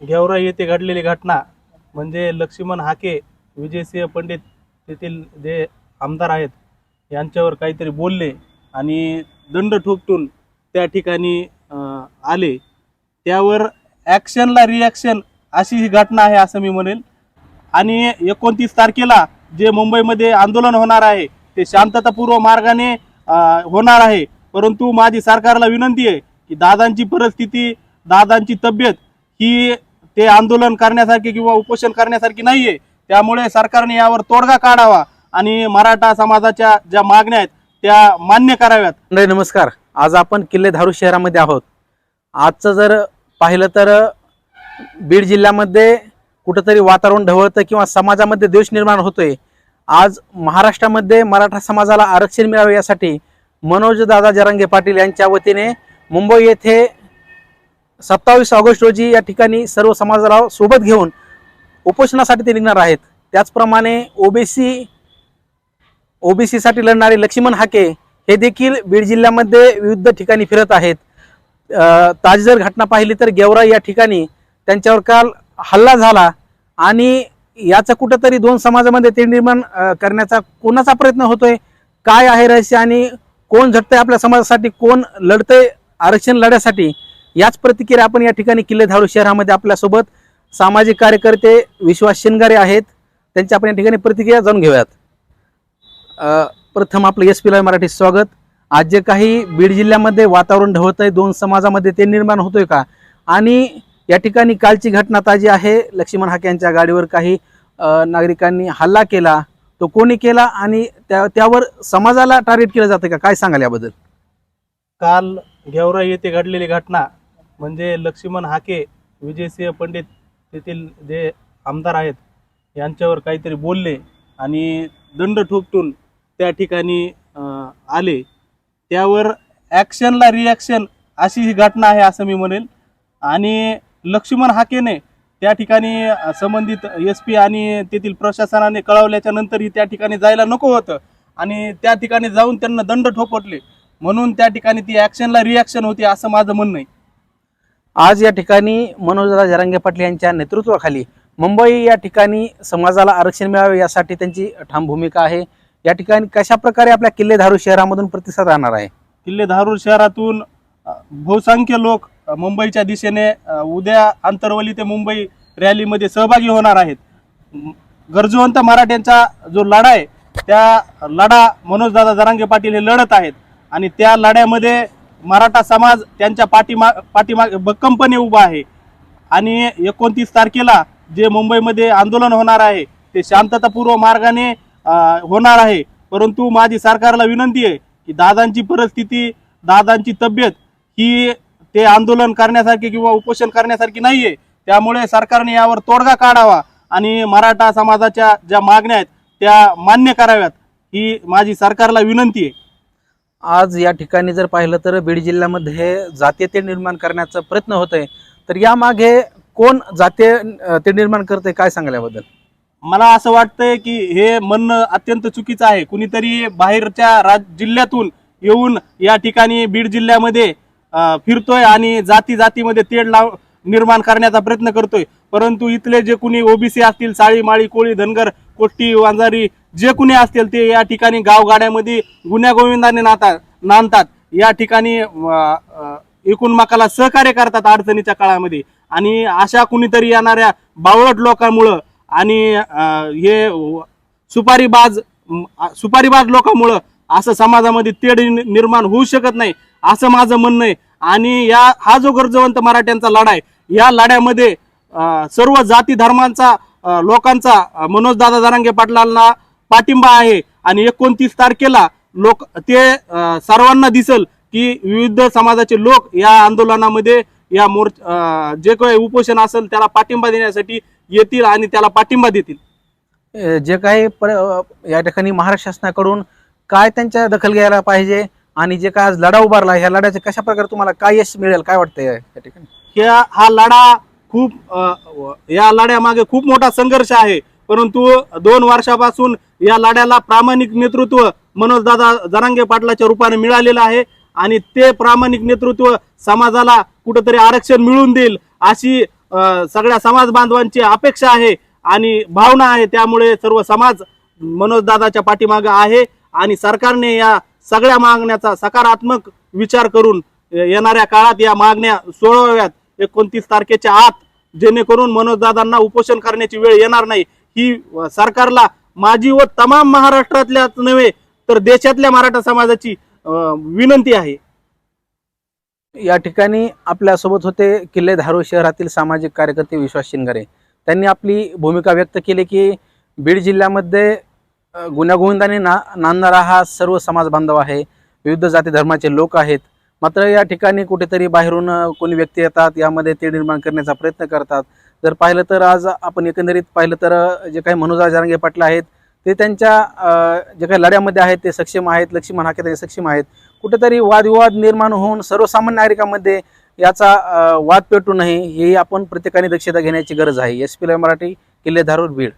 गेवराई येथे घडलेली घटना म्हणजे लक्ष्मण हाके विजयसिंह पंडित तेथील जे आमदार आहेत यांच्यावर काहीतरी बोलले आणि दंड ठोकटून त्या ठिकाणी आले. त्यावर ॲक्शनला रिॲक्शन अशी ही घटना आहे असं मी म्हणेल. आणि एकोणतीस तारखेला जे मुंबईमध्ये आंदोलन होणार आहे ते शांततापूर्व मार्गाने होणार आहे. परंतु माझी सरकारला विनंती आहे की दादांची परिस्थिती दादांची तब्येत ही ते आंदोलन करण्यासारखी किंवा उपोषण करण्यासारखी नाहीये. त्यामुळे सरकारने यावर तोडगा काढावा आणि मराठा समाजाच्या ज्या मागण्या आहेत त्या मान्य कराव्यात. मंडळी नमस्कार. आज आपण किल्ले धारू शहरामध्ये आहोत. आजचं जर पाहिलं तर बीड जिल्ह्यामध्ये कुठंतरी वातावरण ढवळतं किंवा समाजामध्ये द्वेष निर्माण होतोय. आज महाराष्ट्रामध्ये मराठा समाजाला आरक्षण मिळावे यासाठी मनोज दादा जरांगे पाटील यांच्या वतीने मुंबई येथे सत्तावीस ऑगस्ट रोजी या ठिकाणी सर्व समाजाला सोबत घेऊन उपोषणासाठी ते निघणार आहेत. त्याचप्रमाणे ओबीसी ओबीसीसाठी लढणारे लक्ष्मण हाके हे देखील बीड जिल्ह्यामध्ये विविध ठिकाणी फिरत आहेत. ताजी जर घटना पाहिली तर गेवरा या ठिकाणी त्यांच्यावर काल हल्ला झाला आणि याचं कुठंतरी दोन समाजामध्ये ते निर्माण करण्याचा कोणाचा प्रयत्न होतोय? काय आहे रहस्य आणि कोण झटतंय आपल्या समाजासाठी? कोण लढतंय आरक्षण लढ्यासाठी? याच प्रतिक्रिया आपण या ठिकाणी किल्ले धारू शहरामध्ये आपल्यासोबत सामाजिक कार्यकर्ते विश्वास शिनगारे आहेत. त्यांची आपण या ठिकाणी प्रतिक्रिया जाणून घेऊयात. प्रथम आपलं एस पी मराठी स्वागत. आज जे काही बीड जिल्ह्यामध्ये वातावरण ढवत आहे दोन समाजामध्ये ते निर्माण होतोय का? आणि या ठिकाणी कालची घटना ताजी आहे. लक्ष्मण हाके यांच्या गाडीवर काही नागरिकांनी हल्ला केला. तो कोणी केला आणि त्या त्यावर समाजाला टार्गेट केलं जातं का? काय सांगाल याबद्दल? काल घेवरा येथे घडलेली घटना म्हणजे लक्ष्मण हाके विजयसिंह पंडित तेथील जे आमदार आहेत यांच्यावर काहीतरी बोलले आणि दंड ठोकटून त्या ठिकाणी आले. त्यावर ॲक्शनला रिॲक्शन अशी ही घटना आहे असं मी म्हणेल. आणि लक्ष्मण हाकेने त्या ठिकाणी संबंधित एस पी आणि तेथील प्रशासनाने कळवल्याच्या नंतरही त्या ठिकाणी जायला नको होतं. आणि त्या ठिकाणी जाऊन त्यांना दंड ठोपटले. म्हणून त्या ठिकाणी ती ॲक्शनला रिॲक्शन होती असं माझं म्हणणं आहे. आज या ठिकाणी मनोजदादा जरांगे पाटील यांच्या नेतृत्वाखाली मुंबई या ठिकाणी समाजाला आरक्षण मिळावे यासाठी त्यांची ठाम भूमिका आहे. या ठिकाणी कशा प्रकारे आपल्या किल्लेधारू शहरामधून प्रतिसाद राहणार आहे? किल्ले धारूर शहरातून बहुसंख्य लोक मुंबईच्या दिशेने उद्या आंतरवली ते मुंबई रॅलीमध्ये सहभागी होणार आहेत. गरजवंत मराठ्यांचा जो लढा आहे त्या लढा मनोजदादा जरांगे पाटील हे लढत आहेत आणि त्या लढ्यामध्ये मराठा समाज त्यांच्या पाठीमा पाठीमाग भक्कमपणे उभा आहे. आणि एकोणतीस तारखेला जे मुंबईमध्ये आंदोलन होणार आहे ते शांततापूर्व मार्गाने होणार आहे. परंतु माझी सरकारला विनंती आहे की दादांची परिस्थिती दादांची तब्येत ही ते आंदोलन करण्यासारखी किंवा उपोषण करण्यासारखी नाही आहे त्यामुळे सरकारने यावर तोडगा काढावा आणि मराठा समाजाच्या ज्या मागण्या आहेत त्या मान्य कराव्यात. ही माझी सरकारला विनंती आहे. आज या ठिकाणी जर पाहिलं तर बीड जिल्ह्यामध्ये जातीय तेढ निर्माण करण्याचा प्रयत्न होत आहे. तर यामागे कोण जातीय ते निर्माण करते काय सांगल्याबद्दल मला असं वाटतंय की हे म्हणणं अत्यंत चुकीचं आहे. कुणीतरी बाहेरच्या राज जिल्ह्यातून येऊन या ठिकाणी बीड जिल्ह्यामध्ये फिरतोय आणि जाती जातीमध्ये तेढ लाव निर्माण करण्याचा प्रयत्न करतोय. परंतु इथले जे कुणी ओबीसी असतील साळी माळी कोळी धनगर कोष्टी वांजारी जे कुणी असतील ते या ठिकाणी गावगाड्यामध्ये गुन्ह्यागोविंदाने नातात नांदतात. या ठिकाणी एकूण मकाला सहकार्य करतात अडचणीच्या काळामध्ये. आणि अशा कुणीतरी येणाऱ्या बावळट लोकांमुळं आणि हे सुपारीबाज सुपारीबाज लोकांमुळं असं समाजामध्ये तेढ निर्माण होऊ शकत नाही असं माझं म्हणणं आहे. आणि या हा जो गरजवंत मराठ्यांचा लढा आहे या लढ्यामध्ये सर्व जाती धर्मांचा लोकांचा मनोज मनोजदादा जरांगे पाटलांना पाठिंबा आहे. आणि एकोणतीस तारखेला लोक ते सर्वांना दिसल की विविध समाजाचे लोक या आंदोलनामध्ये या मोर अं, जे काही उपोषण असेल त्याला पाठिंबा देण्यासाठी येतील आणि त्याला पाठिंबा देतील. जे काही या ठिकाणी महाराष्ट्र शासनाकडून काय त्यांच्या दखल घ्यायला पाहिजे आणि जे काय आज लढा उभारला ह्या लढ्याचे कशा प्रकारे तुम्हाला काय यश मिळेल काय वाटतंय या ठिकाणी? हा लढा खूप या लढ्यामागे खूप मोठा संघर्ष आहे. परंतु दोन वर्षापासून या लढ्याला प्रामाणिक नेतृत्व मनोजदादा जरांगे पाटलाच्या रूपाने मिळालेलं आहे आणि ते प्रामाणिक नेतृत्व समाजाला कुठंतरी आरक्षण मिळून देईल अशी सगळ्या समाज बांधवांची अपेक्षा आहे आणि भावना आहे. त्यामुळे सर्व समाज मनोजदादाच्या पाठीमागं आहे आणि सरकारने या सगळ्या मागण्याचा सकारात्मक विचार करून येणाऱ्या काळात या मागण्या सोळाव्यात एकोणतीस तारखेच्या आत जेणेकरून मनोजदादांना उपोषण करण्याची वेळ येणार नाही. ही सरकारला माझी व तमाम महाराष्ट्रातल्याच नव्हे तर देशातल्या मराठा समाजाची विनंती आहे. या ठिकाणी आपल्यासोबत होते किल्ले धारूर शहरातील सामाजिक कार्यकर्ते विश्वास शिंगारे. त्यांनी आपली भूमिका व्यक्त केली की बीड जिल्ह्यामध्ये अ, ना नांदणारा हा सर्व समाज बांधव आहे. विविध जाती धर्माचे लोक आहेत. मात्र या ठिकाणी कुठेतरी बाहेरून कोणी व्यक्ती येतात यामध्ये ते निर्माण करण्याचा प्रयत्न करतात. जर पाहिलं तर आज आपण एकंदरीत पाहिलं तर जे काही मनोज जारंगे पाटील आहेत ते त्यांच्या जे काही लढ्यामध्ये आहेत ते सक्षम आहेत लक्ष्मण हाके ते सक्षम आहेत. कुठेतरी वादविवाद निर्माण होऊन सर्वसामान्य नागरिकांमध्ये याचा वाद पेटू नये ही आपण प्रत्येकाने दक्षता घेण्याची गरज आहे. एस पी मराठी किल्ले धारूर बीड.